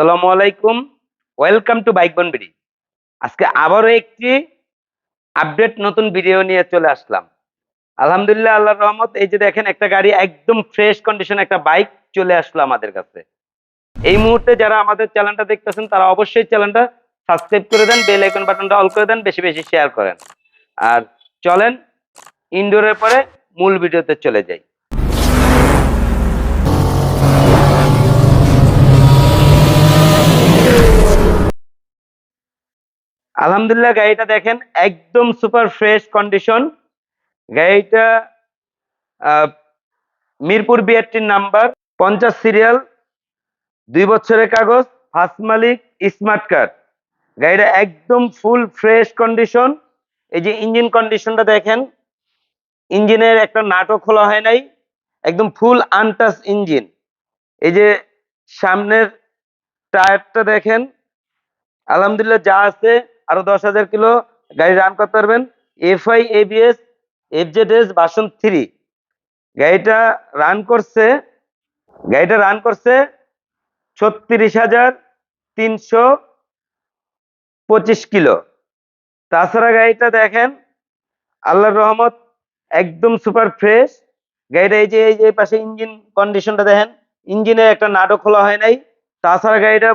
আসসালামু আলাইকুম। Welcome to bike বনবিডি আজকে আবারও একটি আপডেট নতুন ভিডিও নিয়ে চলে আসলাম। আলহামদুলিল্লাহ, আল্লাহর রহমত, এই যে দেখেন, একটা গাড়ি একদম ফ্রেশ কন্ডিশন একটা বাইক চলে আসলো আমাদের কাছে। এই মুহূর্তে যারা আমাদের চ্যানেলটা দেখতেছেন, তারা অবশ্যই চ্যানেলটা সাবস্ক্রাইব করে দেন বেল আইকন বাটনটা অল করে দেন, বেশি বেশি শেয়ার করেন। আর চলেন ইনডোরের পরে মূল ভিডিওতে চলে যাই। আলহামদুলিল্লাহ, গাড়িটা দেখেন, একদম সুপার ফ্রেশ কন্ডিশন গাড়িটা মিরপুর বিআরটির নাম্বার পঞ্চাশ সিরিয়াল দুই বছরের কাগজ ফার্স্ট মালিক স্মার্ট কার্ড গাড়িটা একদম ফুল ফ্রেশ কন্ডিশন এই যে ইঞ্জিন কন্ডিশনটা দেখেন ইঞ্জিনের একটা নাটক খোলা হয় নাই, একদম ফুল আনটাচ ইঞ্জিন এই যে সামনের টায়ারটা দেখেন, আলহামদুলিল্লাহ যা আছে আরও দশ হাজার কিলো গাড়ি রান করতে পারবেন। FI ABS FZS version three গাড়িটা রান করছে, গাড়িটা রান করছে ছত্রিশ হাজার তিনশো পঁচিশ কিলো। তাছাড়া গাড়িটা দেখেন, আল্লাহর রহমত একদম সুপার ফ্রেশ গাড়িটা এই যে এই যে পাশে ইঞ্জিন কন্ডিশনটা দেখেন ইঞ্জিনে একটা নাটক খোলা হয় নাই। তাছাড়া গাড়িটা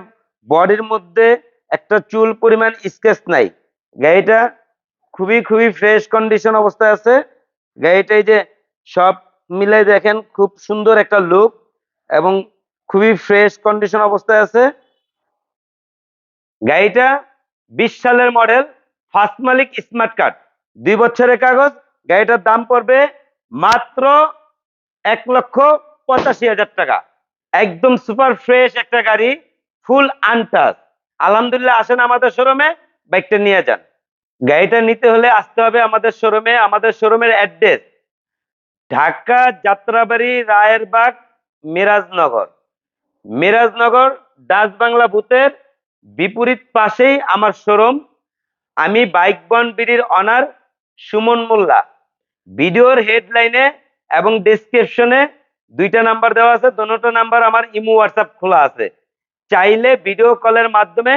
বডির মধ্যে একটা চুল পরিমাণ স্কেচ নাই। গাড়িটা খুবই খুবই ফ্রেশ কন্ডিশন অবস্থায় আছে। গাড়িটা যে সব মিলে দেখেন খুব সুন্দর একটা লুক এবং খুবই ফ্রেশ কন্ডিশন অবস্থায় আছে। গাড়িটা বিশ সালের মডেল ফার্স্ট মালিক স্মার্ট কার্ড দুই বছরের কাগজ, গাড়িটার দাম পড়বে মাত্র এক লক্ষ পঁচাশি হাজার টাকা। একদম সুপার ফ্রেশ একটা গাড়ি ফুল আনটাচ আলহামদুলিল্লাহ আসেন আমাদের শোরুমে বাইকটা নিয়ে যান। গাড়িটা নিতে হলে আসতে হবে আমাদের শোরুমে আমাদের শোরুমের অ্যাড্রেস ঢাকা যাত্রাবাড়ি, রায়েরবাগ, মিরাজনগর। মিরাজনগর, ডাচ বাংলা বুথের বিপরীত পাশেই আমার শোরুম আমি বাইক বন বিডির অনার সুমন মোল্লা। ভিডিওর হেডলাইনে এবং ডেসক্রিপশনে দুইটা নাম্বার দেওয়া আছে, দুটো নাম্বার আমার ইমো হোয়াটসঅ্যাপ খোলা আছে। চাইলে ভিডিও কলের মাধ্যমে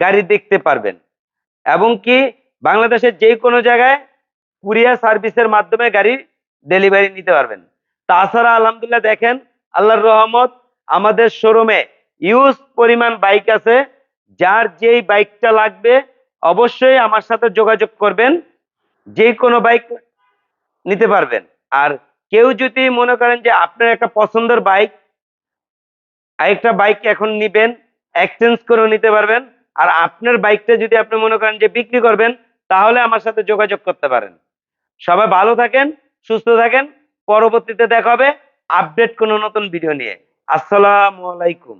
গাড়ি দেখতে পারবেন। এবং কি বাংলাদেশের যে কোনো জায়গায় কুরিয়ার সার্ভিসের মাধ্যমে গাড়ি ডেলিভারি নিতে পারবেন। তাছাড়া আলহামদুলিল্লাহ দেখেন, আল্লাহর রহমত আমাদের শোরুমে ইউজ পরিমাণ বাইক আছে। যার যেই বাইকটা লাগবে, অবশ্যই আমার সাথে যোগাযোগ করবেন। যে কোনো বাইক নিতে পারবেন। আর কেউ যদি মনে করেন যে আপনার একটা পছন্দের বাইক আরেকটা বাইক এখন নিবেন এক্সচেঞ্জ করে নিতে পারবেন। আর আপনার বাইকটা যদি আপনি মনে করেন যে বিক্রি করবেন, তাহলে আমার সাথে যোগাযোগ করতে পারেন। সবাই ভালো থাকেন, সুস্থ থাকেন। পরবর্তীতে দেখা হবে আপডেট কোনো নতুন ভিডিও নিয়ে। আসসালামু আলাইকুম।